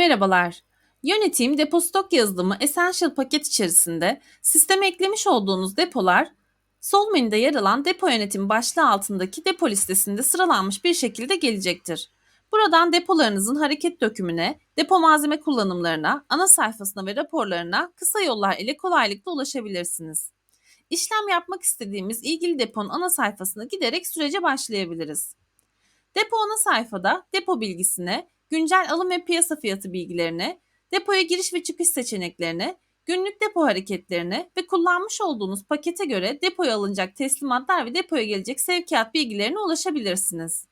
Merhabalar. Yönetim Depostok yazılımı Essential paket içerisinde sisteme eklemiş olduğunuz depolar sol menüde yer alan depo yönetimi başlığı altındaki depo listesinde sıralanmış bir şekilde gelecektir. Buradan depolarınızın hareket dökümüne, depo malzeme kullanımlarına, ana sayfasına ve raporlarına kısa yollar ile kolaylıkla ulaşabilirsiniz. İşlem yapmak istediğimiz ilgili deponun ana sayfasına giderek sürece başlayabiliriz. Depo ana sayfada depo bilgisine, güncel alım ve piyasa fiyatı bilgilerine, depoya giriş ve çıkış seçeneklerine, günlük depo hareketlerine ve kullanmış olduğunuz pakete göre depoya alınacak teslimatlar ve depoya gelecek sevkiyat bilgilerine ulaşabilirsiniz.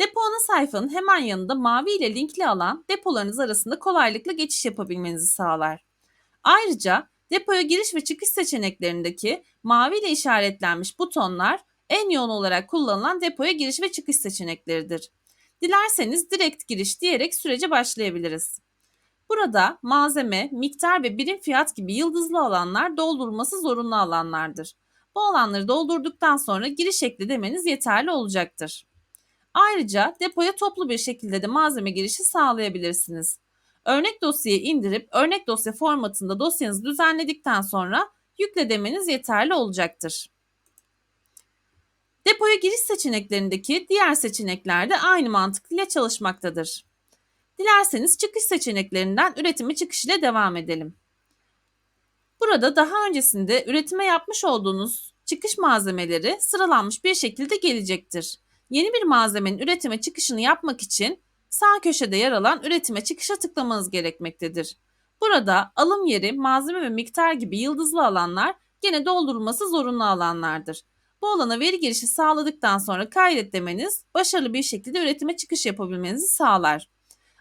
Depo ana sayfanın hemen yanında mavi ile linkli alan depolarınız arasında kolaylıkla geçiş yapabilmenizi sağlar. Ayrıca depoya giriş ve çıkış seçeneklerindeki mavi ile işaretlenmiş butonlar en yoğun olarak kullanılan depoya giriş ve çıkış seçenekleridir. Dilerseniz direkt giriş diyerek sürece başlayabiliriz. Burada malzeme, miktar ve birim fiyat gibi yıldızlı alanlar doldurulması zorunlu alanlardır. Bu alanları doldurduktan sonra giriş ekle demeniz yeterli olacaktır. Ayrıca depoya toplu bir şekilde de malzeme girişi sağlayabilirsiniz. Örnek dosyayı indirip örnek dosya formatında dosyanızı düzenledikten sonra yükle demeniz yeterli olacaktır. Depoya giriş seçeneklerindeki diğer seçenekler de aynı mantık ile çalışmaktadır. Dilerseniz çıkış seçeneklerinden üretime çıkış ile devam edelim. Burada daha öncesinde üretime yapmış olduğunuz çıkış malzemeleri sıralanmış bir şekilde gelecektir. Yeni bir malzemenin üretime çıkışını yapmak için sağ köşede yer alan üretime çıkışa tıklamanız gerekmektedir. Burada alım yeri, malzeme ve miktar gibi yıldızlı alanlar gene doldurulması zorunlu alanlardır. Bu alana veri girişi sağladıktan sonra kaydet demeniz başarılı bir şekilde üretime çıkış yapabilmenizi sağlar.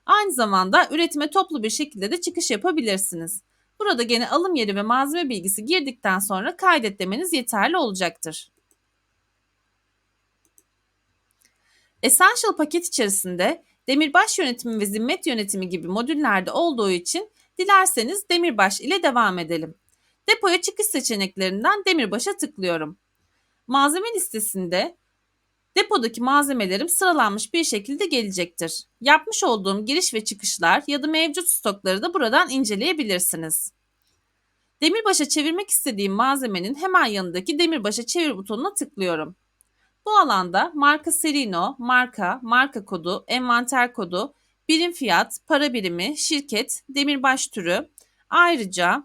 Aynı zamanda üretime toplu bir şekilde de çıkış yapabilirsiniz. Burada gene alım yeri ve malzeme bilgisi girdikten sonra kaydet demeniz yeterli olacaktır. Essential paket içerisinde demirbaş yönetimi ve zimmet yönetimi gibi modüllerde olduğu için dilerseniz demirbaş ile devam edelim. Depoya çıkış seçeneklerinden demirbaşa tıklıyorum. Malzeme listesinde depodaki malzemelerim sıralanmış bir şekilde gelecektir. Yapmış olduğum giriş ve çıkışlar ya da mevcut stokları da buradan inceleyebilirsiniz. Demirbaşa çevirmek istediğim malzemenin hemen yanındaki demirbaşa çevir butonuna tıklıyorum. Bu alanda marka Serino, marka, marka kodu, envanter kodu, birim fiyat, para birimi, şirket, demirbaş türü, ayrıca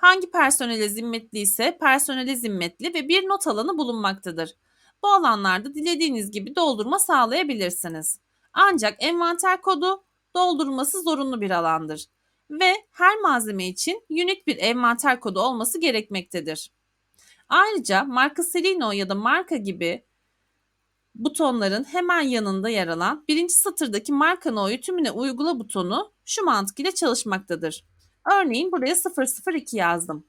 Hangi personele zimmetli ise personele zimmetli ve bir not alanı bulunmaktadır. Bu alanlarda dilediğiniz gibi doldurma sağlayabilirsiniz. Ancak envanter kodu doldurulması zorunlu bir alandır ve her malzeme için unik bir envanter kodu olması gerekmektedir. Ayrıca marka Selino ya da marka gibi butonların hemen yanında yer alan birinci satırdaki marka no'yu tümüne uygula butonu şu mantık ile çalışmaktadır. Örneğin buraya 002 yazdım.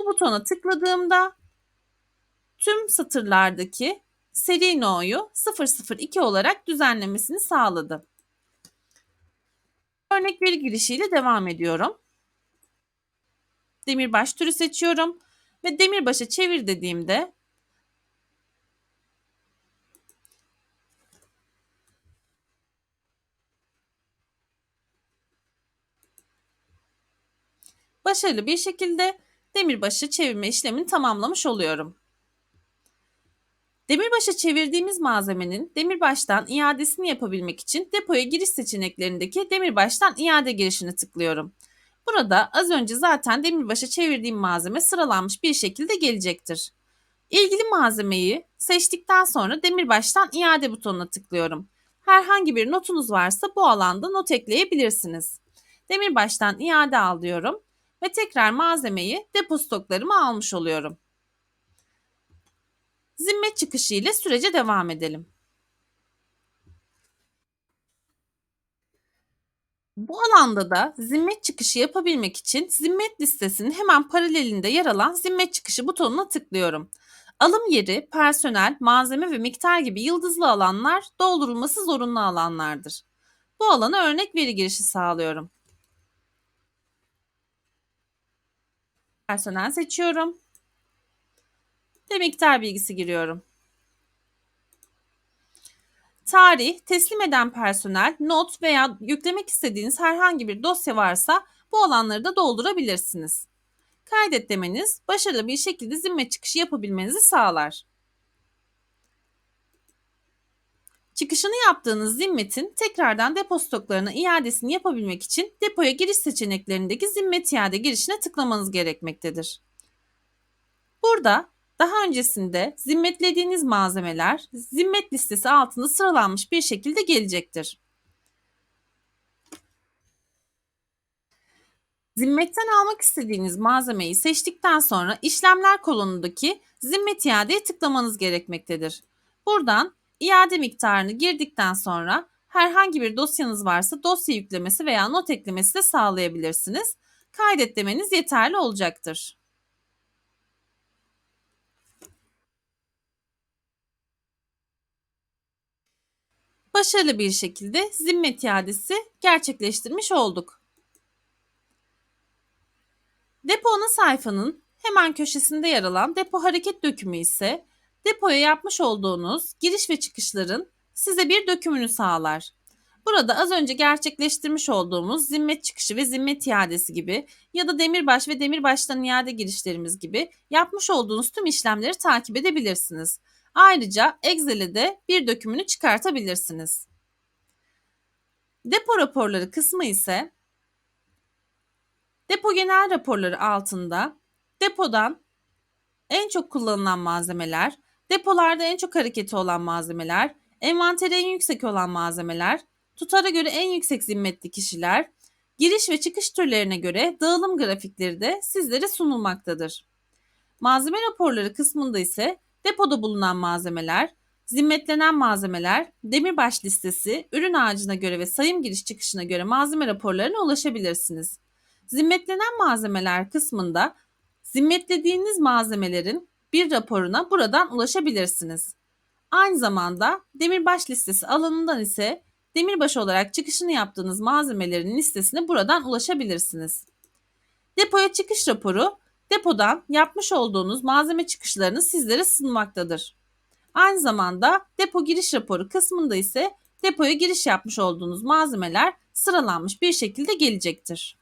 Bu butona tıkladığımda tüm satırlardaki seri no'yu 002 olarak düzenlemesini sağladı. Örnek veri girişiyle devam ediyorum. Demirbaş türü seçiyorum ve demirbaşa çevir dediğimde başarılı bir şekilde demirbaşı çevirme işlemini tamamlamış oluyorum. Demirbaşa çevirdiğimiz malzemenin demirbaştan iadesini yapabilmek için depoya giriş seçeneklerindeki demirbaştan iade girişini tıklıyorum. Burada az önce zaten demirbaşa çevirdiğim malzeme sıralanmış bir şekilde gelecektir. İlgili malzemeyi seçtikten sonra demirbaştan iade butonuna tıklıyorum. Herhangi bir notunuz varsa bu alanda not ekleyebilirsiniz. Demirbaştan iade al diyorum ve tekrar malzemeyi depo stoklarıma almış oluyorum. Zimmet çıkışı ile sürece devam edelim. Bu alanda da zimmet çıkışı yapabilmek için zimmet listesinin hemen paralelinde yer alan zimmet çıkışı butonuna tıklıyorum. Alım yeri, personel, malzeme ve miktar gibi yıldızlı alanlar doldurulması zorunlu alanlardır. Bu alana örnek veri girişi sağlıyorum. Personel seçiyorum. Ve miktar bilgisi giriyorum. tarih, teslim eden personel, not veya yüklemek istediğiniz herhangi bir dosya varsa bu alanları da doldurabilirsiniz. Kaydet demeniz başarılı bir şekilde zimmet çıkışı yapabilmenizi sağlar. Çıkışını yaptığınız zimmetin tekrardan depo stoklarına iadesini yapabilmek için depoya giriş seçeneklerindeki zimmet iade girişine tıklamanız gerekmektedir. Burada daha öncesinde zimmetlediğiniz malzemeler zimmet listesi altında sıralanmış bir şekilde gelecektir. Zimmetten almak istediğiniz malzemeyi seçtikten sonra işlemler kolonundaki zimmet iadeye tıklamanız gerekmektedir. Buradan iade miktarını girdikten sonra herhangi bir dosyanız varsa dosya yüklemesi veya not eklemesi de sağlayabilirsiniz. Kaydet demeniz yeterli olacaktır. Başarılı bir şekilde zimmet iadesi gerçekleştirmiş olduk. Depo ana sayfanın hemen köşesinde yer alan depo hareket dökümü ise depoya yapmış olduğunuz giriş ve çıkışların size bir dökümünü sağlar. Burada az önce gerçekleştirmiş olduğumuz zimmet çıkışı ve zimmet iadesi gibi ya da demirbaş ve demirbaştan iade girişlerimiz gibi yapmış olduğunuz tüm işlemleri takip edebilirsiniz. Ayrıca Excel'e de bir dökümünü çıkartabilirsiniz. Depo raporları kısmı ise depo genel raporları altında depodan en çok kullanılan malzemeler, depolarda en çok hareketi olan malzemeler, envanteri en yüksek olan malzemeler, tutara göre en yüksek zimmetli kişiler, giriş ve çıkış türlerine göre dağılım grafikleri de sizlere sunulmaktadır. Malzeme raporları kısmında ise depoda bulunan malzemeler, zimmetlenen malzemeler, demirbaş listesi, ürün ağacına göre ve sayım giriş çıkışına göre malzeme raporlarına ulaşabilirsiniz. Zimmetlenen malzemeler kısmında zimmetlediğiniz malzemelerin bir raporuna buradan ulaşabilirsiniz. Aynı zamanda demirbaş listesi alanından ise demirbaş olarak çıkışını yaptığınız malzemelerin listesine buradan ulaşabilirsiniz. Depoya çıkış raporu depodan yapmış olduğunuz malzeme çıkışlarını sizlere sunmaktadır. Aynı zamanda depo giriş raporu kısmında ise depoya giriş yapmış olduğunuz malzemeler sıralanmış bir şekilde gelecektir.